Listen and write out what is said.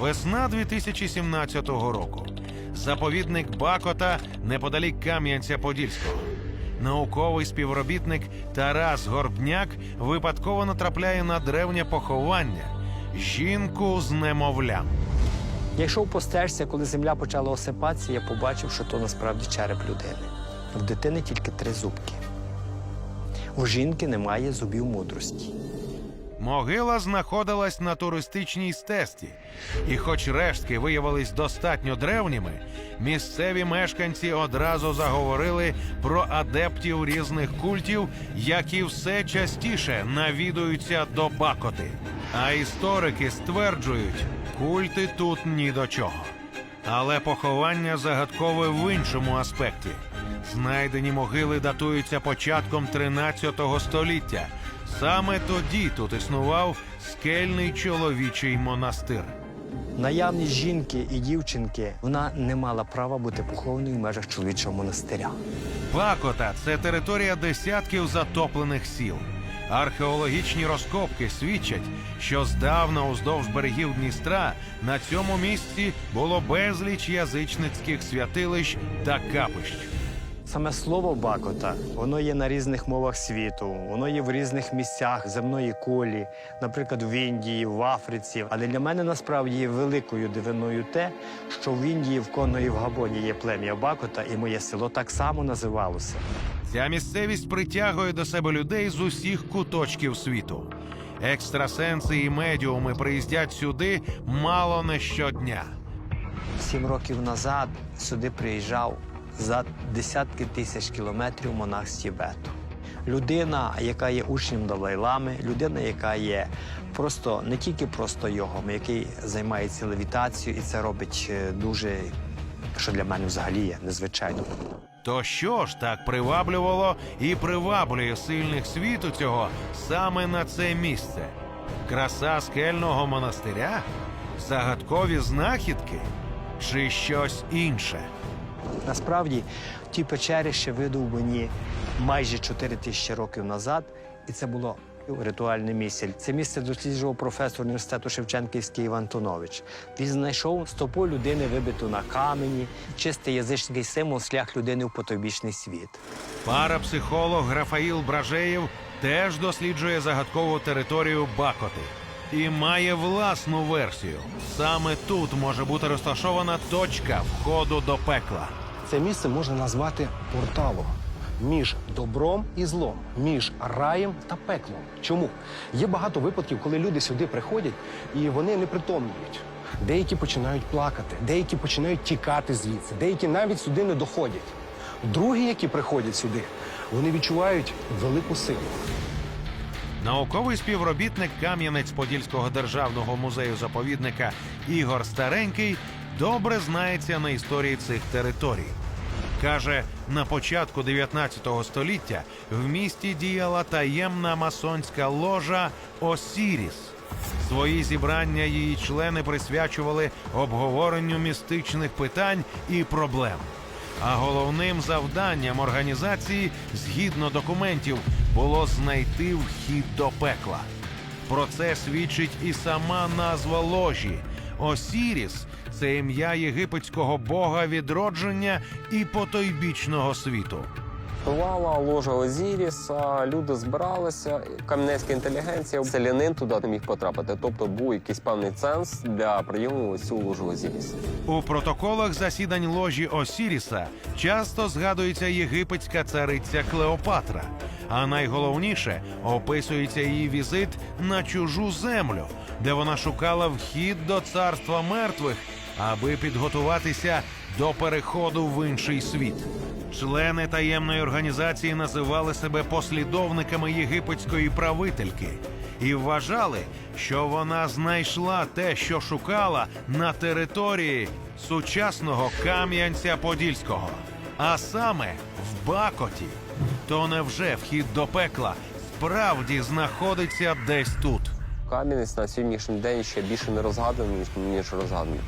Весна 2017 року. Заповідник Бакота неподалік Кам'янця-Подільського. Науковий співробітник Тарас Горбняк випадково натрапляє на древнє поховання жінку з немовлям. Я йшов по стежці, коли земля почала осипатися, я побачив, що то насправді череп людини. В дитини тільки три зубки. У жінки немає зубів мудрості. Могила знаходилась на туристичній стежці, і, хоч рештки виявились достатньо древніми, місцеві мешканці одразу заговорили про адептів різних культів, які все частіше навідуються до Бакоти. А історики стверджують, культи тут ні до чого. Але поховання загадкове в іншому аспекті. Знайдені могили датуються початком 13 століття. Саме тоді тут існував скельний чоловічий монастир. Наявність жінки і дівчинки вона не мала права бути похованою в межах чоловічого монастиря. Бакота це територія десятків затоплених сіл. Археологічні розкопки свідчать, що здавна уздовж берегів Дністра на цьому місці було безліч язичницьких святилищ та капищ. Саме слово Бакота воно є на різних мовах світу, воно є в різних місцях земної кулі, наприклад, в Індії, в Африці. Але для мене насправді є великою дивиною те, що в Індії, в Конго і в Габоні є плем'я Бакота, і моє село так само називалося. Ця місцевість притягує до себе людей з усіх куточків світу. Екстрасенси і медіуми приїздять сюди мало не щодня. Сім років назад сюди приїжджав за десятки тисяч кілометрів монах з Тібету. Людина, яка є учнем Далай-Лами, людина, яка є просто не тільки просто йогом, який займається левітацією, і це робить е, дуже, що для мене взагалі є незвичайно. То що ж так приваблювало і приваблює сильних світу цього саме на це місце? Краса скельного монастиря? Загадкові знахідки? Чи щось інше? Насправді, ті печери ще видовбані майже 4 тисячі років назад, і це було ритуальне місце. Це місце досліджував професор університету Шевченківський Іван Антонович. Він знайшов стопу людини, вибиту на камені, чистий язичний символ шлях людини в потойбічний світ. Парапсихолог Рафаїл Бражеєв теж досліджує загадкову територію Бакоти і має власну версію. Саме тут може бути розташована точка входу до пекла. Це місце можна назвати порталом між добром і злом, між раєм та пеклом. Чому? Є багато випадків, коли люди сюди приходять і вони не притомнюють. Деякі починають плакати, деякі починають тікати звідси, деякі навіть сюди не доходять. Другі, які приходять сюди, вони відчувають велику силу. Науковий співробітник Кам'янець-Подільського державного музею заповідника Ігор Старенький добре знається на історії цих територій. Каже, на початку 19 століття в місті діяла таємна масонська ложа Осіріс. Свої зібрання її члени присвячували обговоренню містичних питань і проблем. А головним завданням організації, згідно документів, було знайти вхід до пекла. Про це свідчить і сама назва ложі. Осіріс це ім'я єгипетського бога відродження і потойбічного світу. Бувала ложа Озіріса, люди збиралися, кам'янецька інтелігенція, селянин туди не міг потрапити. Тобто був якийсь певний ценз для прийому цю ложу Озіріса. У протоколах засідань ложі Осіріса часто згадується єгипетська цариця Клеопатра. А найголовніше описується її візит на чужу землю, де вона шукала вхід до царства мертвих, аби підготуватися до переходу в інший світ. Члени таємної організації називали себе послідовниками єгипетської правительки і вважали, що вона знайшла те, що шукала на території сучасного Кам'янця-Подільського, а саме в Бакоті. То невже вхід до пекла справді знаходиться десь тут? Кам'янець на сьогоднішній день ще більше не розгаданий, ніж розгаданий.